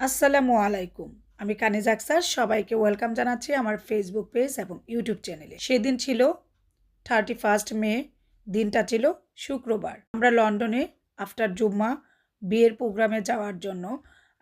আসসালামু আলাইকুম। আমি কানিজ আক্সার, সবাইকে ওয়েলকাম জানাচ্ছি আমার ফেসবুক পেজ এবং ইউটিউব চ্যানেলে সেদিন ছিল থার্টি ফার্স্ট মে, দিনটা ছিল শুক্রবার। আমরা লন্ডনে আফটার জুম্মা, বিয়ের প্রোগ্রামে যাওয়ার জন্য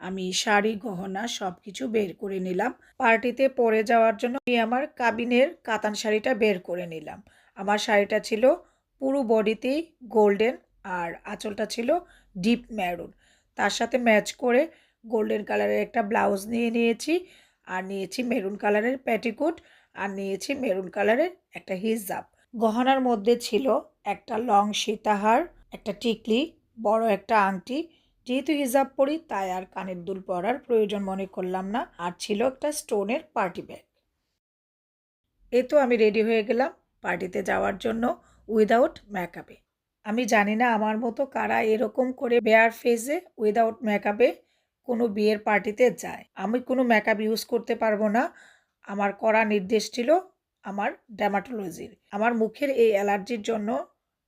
আমি শাড়ি, গহনা সব কিছু বের করে নিলাম। পার্টিতে পরে যাওয়ার জন্য আমি আমার কাবিনের কাতান শাড়িটা বের করে নিলাম। আমার শাড়িটা ছিল পুরো বডিতেই গোল্ডেন আর আঁচলটা ছিল ডিপ ম্যারুন তার সাথে ম্যাচ করে গোল্ডেন কালারের একটা ব্লাউজ নিয়ে নিয়েছি, আর নিয়েছি মেরুন কালারের প্যাটিকুট আর নিয়েছি মেরুন কালারের একটা হিজাব। গহনার মধ্যে ছিল একটা লং সীতাহার, একটা টিকলি, বড় একটা আংটি। যেহেতু হিজাব পরি, তাই আর কানের দুল পরার প্রয়োজন মনে করলাম না, আর ছিল একটা স্টোনের পার্টি ব্যাগ। এ তো আমি রেডি হয়ে গেলাম পার্টিতে যাওয়ার জন্য উইদাউট মেকআপে আমি জানি না আমার মতো কারা এরকম করে বেয়ার ফেসে উইদাউট মেকআপে কোনো বিয়ের পার্টিতে যায়। আমি কোনো মেকআপ ইউজ করতে পারব না। আমার করা নির্দেশ ছিল আমার ড্যামাটোলজির আমার মুখের এই অ্যালার্জির জন্য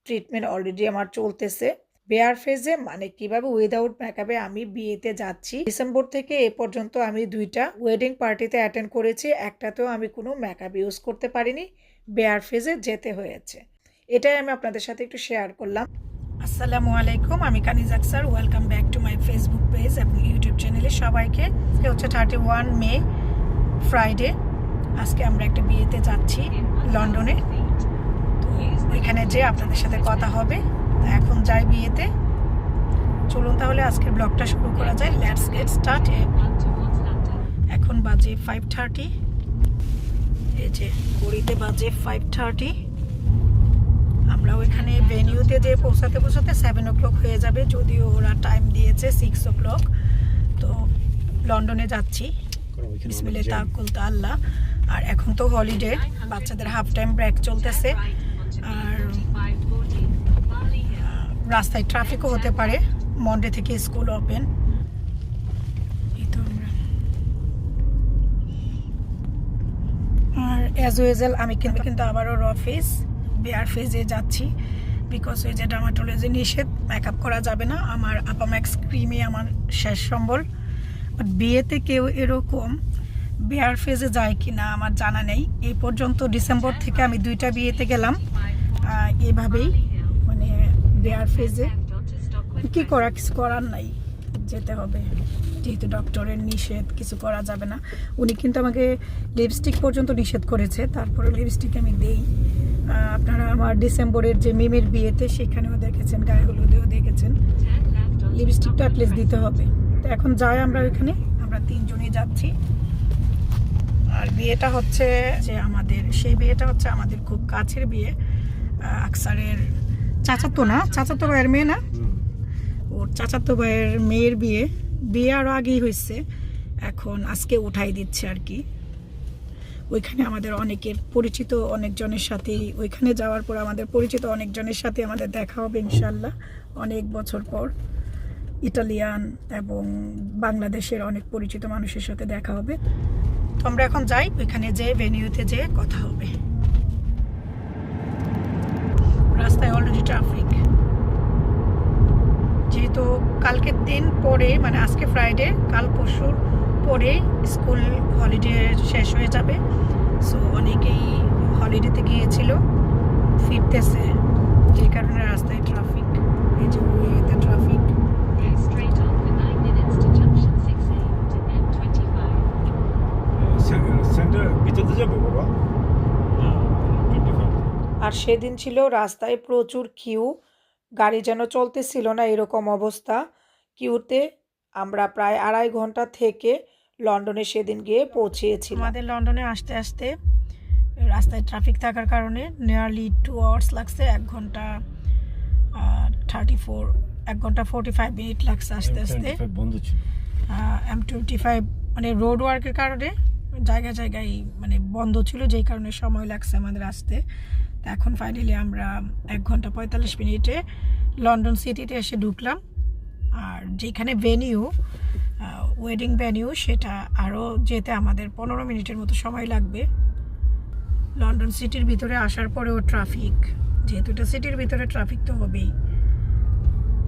ট্রিটমেন্ট অলরেডি আমার চলতেছে। বেয়ার ফেজে মানে কীভাবে উইদাউট মেকআপে আমি বিয়েতে যাচ্ছি? ডিসেম্বর থেকে এ পর্যন্ত আমি দুইটা ওয়েডিং পার্টিতে অ্যাটেন্ড করেছি। একটাতেও আমি কোনো মেকআপ ইউজ করতে পারিনি। বেয়ার ফেজে যেতে হয়েছে। এটাই আমি আপনাদের সাথে একটু শেয়ার করলাম। আসসালামু আলাইকুম, আমি Kaniz Aksar. Welcome back to my Facebook page এবং ইউটিউব চ্যানেলে সবাইকে। আজকে হচ্ছে থার্টি ওয়ান মে ফ্রাইডে আজকে আমরা একটা বিয়েতে যাচ্ছি লন্ডনে। তো ওইখানে যে আপনাদের সাথে কথা হবে, এখন যাই বিয়েতে। চলুন তাহলে আজকের ব্লগটা শুরু করা যায়। লেটস গেট স্টার্ট এখন বাজে ফাইভ থার্টি এই যে, ঘড়িতে বাজে ফাইভ থার্টি আমরা ওইখানে ভেনিউতে যে পৌঁছাতে পৌঁছাতে সেভেন ও হয়ে যাবে, যদিও ওরা টাইম দিয়েছে সিক্স ও ক্লক তো লন্ডনে যাচ্ছি। বিসমিল্লাহ তাকুল আল্লাহ আর এখন তো হলিডে বাচ্চাদের হাফ টাইম ব্রেক চলতেছে। আর রাস্তায় ট্রাফিকও হতে পারে। মন্ডে থেকে স্কুল ওপেন আর অ্যাজ ইউজুয়াল আমি কিন্তু কিন্তু আবারও র ফেস বেয়ার ফেজে যাচ্ছি বিকজ ওই যে ডামাটোলজি নিষেধ মেকআপ করা যাবে না। আমার আপাম্যাক্স ক্রিমে আমার শেষ সম্বল। বাট বিয়েতে কেউ এরকম বেয়ার ফেজে যায় কি না আমার জানা নেই। এই পর্যন্ত ডিসেম্বর থেকে আমি দুইটা বিয়েতে গেলাম। এভাবেই মানে বেয়ার ফেজে কি করা, কিছু করার নাই। যেতে হবে। যেহেতু ডক্টরের নিষেধ, কিছু করা যাবে না। উনি কিন্তু আমাকে লিপস্টিক পর্যন্ত নিষেধ করেছে। তারপরে লিপস্টিক আমি দেই। আপনারা আমার ডিসেম্বরের যে মেমের বিয়েতে সেখানেও দেখেছেন, গায়ে হলুদেও দেখেছেন। লিপস্টিকটা অ্যাটলিস্ট দিতে হবে। তো এখন যাই আমরা ওইখানে, আমরা তিনজনই যাচ্ছি। আর বিয়েটা হচ্ছে যে আমাদের, সেই বিয়েটা হচ্ছে আমাদের খুব কাছের বিয়ে। আকসারের চাচাতো না? চাচাতো ভাইয়ের মেয়ে না? ওর চাচাতো ভাইয়ের মেয়ের বিয়ে। বিয়ে আরও আগেই হয়েছে। এখন আজকে উঠাই দিচ্ছে আর কি। ওইখানে আমাদের অনেকের পরিচিত অনেকজনের সাথেই, ওইখানে যাওয়ার পর আমাদের পরিচিত অনেকজনের সাথে আমাদের দেখা হবে ইনশাল্লাহ অনেক বছর পর। ইটালিয়ান এবং বাংলাদেশের অনেক পরিচিত মানুষের সাথে দেখা হবে। তো আমরা এখন যাই, ওইখানে যেয়ে ভেনিউতে যেয়ে কথা হবে। রাস্তায় অলরেডি ট্রাফিক যেহেতু কালকের দিন পরে মানে আজকে ফ্রাইডে কাল পরশুর পরে স্কুল হলিডে শেষ হয়ে যাবে। সো অনেকেই হলিডেতে গিয়েছিল ফিরতেছে। যে কারণে রাস্তায় ট্রাফিক এই যে ওয়েতে traffic Straight on for 9 minutes to junction 6A to M25. Centre ভিতরতে যাব বাবা? আর সেদিন ছিল রাস্তায় প্রচুর কিউ গাড়ি যেন চলতেছিল না এরকম অবস্থা। কিউতে আমরা প্রায় আড়াই ঘণ্টা থেকে লন্ডনে সেদিন গিয়ে পৌঁছেছি আমাদের লন্ডনে আসতে আসতে রাস্তায় ট্রাফিক থাকার কারণে নিয়ারলি টু আওয়ার্স লাগছে এক ঘণ্টা থার্টি ফোর এক ঘণ্টা ফোরটি ফাইভ মিনিট লাগছে আস্তে আস্তে। বন্ধ এম টোয়েন্টি ফাইভ মানে রোড ওয়ার্কের কারণে জায়গায় জায়গায় মানে বন্ধ ছিল যেই কারণে সময় লাগছে আমাদের আসতে। তা এখন ফাইনালি আমরা এক ঘণ্টা পঁয়তাল্লিশ মিনিটে লন্ডন সিটিতে এসে ঢুকলাম। আর যেখানে ভেনিউ ওয়েডিং ভেনিউ সেটা আরও যেতে আমাদের পনেরো মিনিটের মতো সময় লাগবে। লন্ডন সিটির ভিতরে আসার পরেও ট্রাফিক যেহেতু এটা সিটির ভিতরে ট্রাফিক তো হবেই।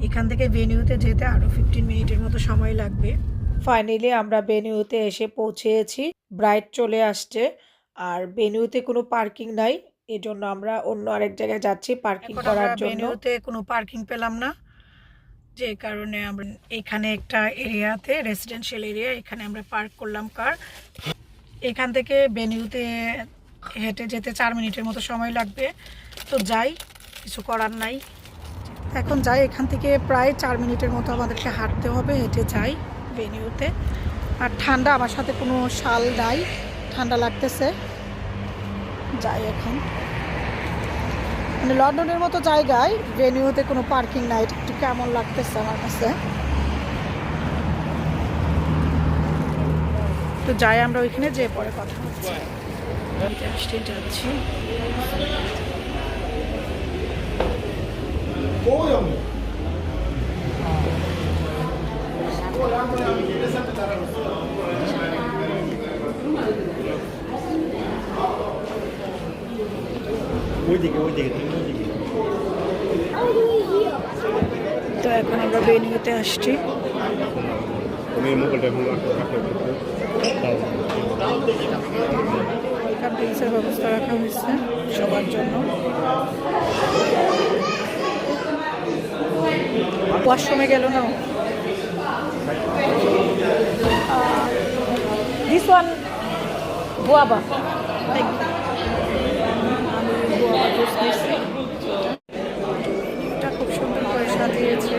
এখান থেকে ভেনিউতে যেতে আরও ফিফটিন মিনিটের মতো সময় লাগবে। ফাইনালি আমরা বেনিউতে এসে পৌঁছেছি। ব্রাইট চলে আসছে। আর বেনিউতে কোনো পার্কিং নাই। এজন্য আমরা অন্য আরেক জায়গায় যাচ্ছি পার্কিং করার জন্য। বেনিউতে কোনো পার্কিং পেলাম না। যে কারণে আমরা এখানে একটা এরিয়াতে রেসিডেন্সিয়াল এরিয়া এখানে আমরা পার্ক করলাম কার এখান থেকে বেনিউতে হেঁটে যেতে চার মিনিটের মতো সময় লাগবে। তো যাই, কিছু করার নাই। এখন যাই, এখান থেকে প্রায় চার মিনিটের মতো আমাদেরকে হাঁটতে হবে, হেঁটে যাই ভেনিউতে আর ঠান্ডা, আমার সাথে কোনো শাল নাই, ঠান্ডা লাগতেছে। যাই এখন। মানে লন্ডনের মতো জায়গায় ভেনিউতে কোনো পার্কিং নাই। একটু কেমন লাগতেছে আমার কাছে? তো যাই, আমরা ওইখানে যেয়ে পরে কথা হচ্ছে। যাচ্ছি। ওইদিকে ওইদিকে তুমি ওইদিকে। তো এখন আমরা বেনিউতে আসছি। তুমি মোবাইলটা ওয়েলকাম ড্রিঙ্কসের ব্যবস্থা রাখা হয়েছে সবার জন্য। ওয়াশরুমে গেল না? দিস ওয়ান গোয়াবা আমি গোয়াবা জুস নিয়েছি এটা খুব সুন্দর করে সাজিয়েছে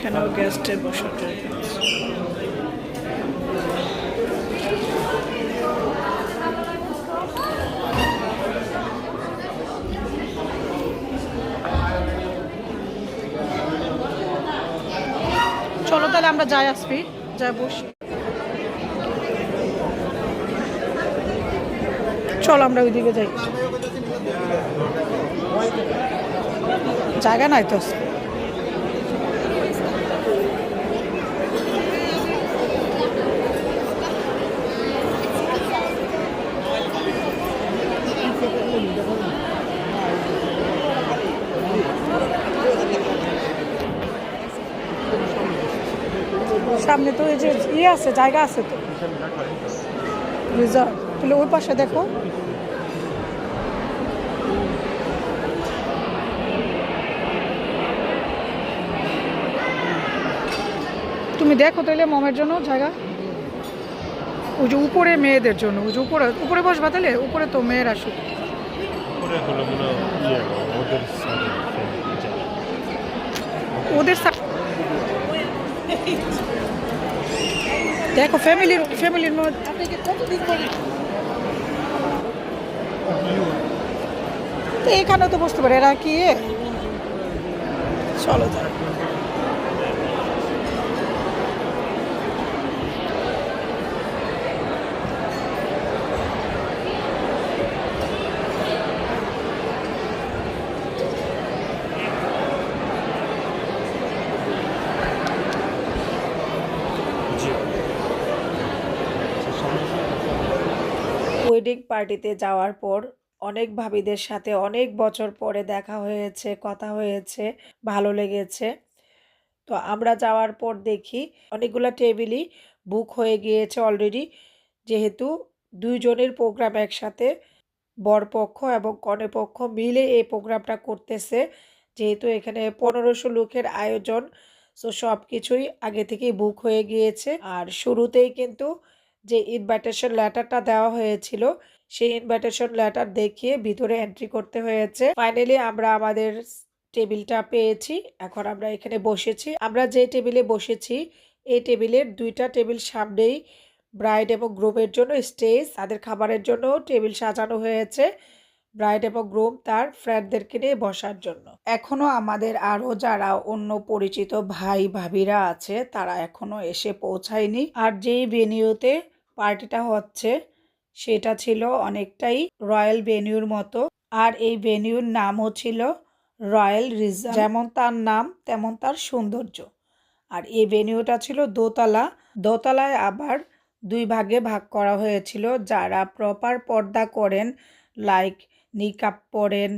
এখানেও গেস্টের বসার চলো তাহলে আমরা যাই আসবি যাই বসি। চল আমরা ওইদিকে যাই। জায়গা নাই তো সামনে তো এই যে ইয়ে আছে জায়গা আছে তো। রিজার্ভ তাহলে ওই পাশে দেখো। তুমি দেখো তাহলে মমের জন্য জায়গা? ওই যে উপরে মেয়েদের জন্য ওই যে উপরে উপরে বসবা তাহলে? উপরে তো মেয়ের আসুক। ইয়ে ওদের দেখো ফ্যামিলির ফ্যামিলির মধ্যে তো এখানে তো বসতে পারে এরা কি এ? চলো তাহলে। ওয়েডিং পার্টিতে যাওয়ার পর অনেক ভাবিদের সাথে অনেক বছর পরে দেখা হয়েছে, কথা হয়েছে, ভালো লেগেছে। তো আমরা যাওয়ার পর দেখি অনেকগুলো টেবিলই বুক হয়ে গিয়েছে অলরেডি যেহেতু দুইজনের প্রোগ্রাম একসাথে, বরপক্ষ এবং কনেপক্ষ মিলে এই প্রোগ্রামটা করতেছে। যেহেতু এখানে পনেরোশো লোকের আয়োজন সো সব কিছুই আগে থেকেই বুক হয়ে গিয়েছে। আর শুরুতেই কিন্তু যে ইনভাইটেশন লেটারটা দেওয়া হয়েছিল, সেই ইনভাইটেশন লেটার দেখিয়ে ভিতরে এন্ট্রি করতে হয়েছে। ফাইনালি আমরা আমাদের টেবিলটা পেয়েছি। এখন আমরা এখানে বসেছি। আমরা যে টেবিলে বসেছি, এই টেবিলের দুইটা টেবিল সামনেই ব্রাইড এবং গ্রুমের জন্য স্টেজ তাদের খাবারের জন্য টেবিল সাজানো হয়েছে। ব্রাইড এবং গ্রুম তার ফ্রেন্ডদেরকে নিয়ে বসার জন্য। এখনও আমাদের আরও যারা অন্য পরিচিত ভাই, ভাবিরা আছে, তারা এখনও এসে পৌঁছায়নি। আর যেই ভেনিউতে পার্টিটা হচ্ছে, সেটা ছিল অনেকটাই রয়্যাল ভেনিউর মতো। আর এই ভেনিউর নামও ছিল রয়্যাল রিজার্ভ। যেমন তার নাম, তেমন তার সৌন্দর্য। আর এই ভেনিউটা ছিল দোতলা। দোতলায় আবার দুই ভাগে ভাগ করা হয়েছিল। যারা প্রপার পর্দা করেন, লাইক নিকাপ পরেন,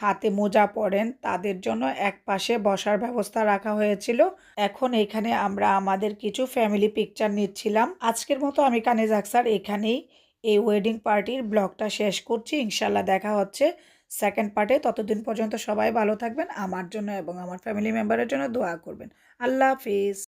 হাতে মোজা পরেন, তাদের জন্য এক পাশে বসার ব্যবস্থা রাখা হয়েছিল। এখন এখানে আমরা আমাদের কিছু ফ্যামিলি পিকচার নিচ্ছিলাম। আজকের মতো আমি কানে জাকসার এখানেই। এই ওয়েডিং পার্টির ব্লগটা শেষ করছি। ইনশাল্লাহ দেখা হচ্ছে সেকেন্ড পার্টে ততদিন পর্যন্ত সবাই ভালো থাকবেন, আমার জন্য এবং আমার ফ্যামিলি মেম্বারের জন্য দোয়া করবেন। আল্লাহ হাফিজ।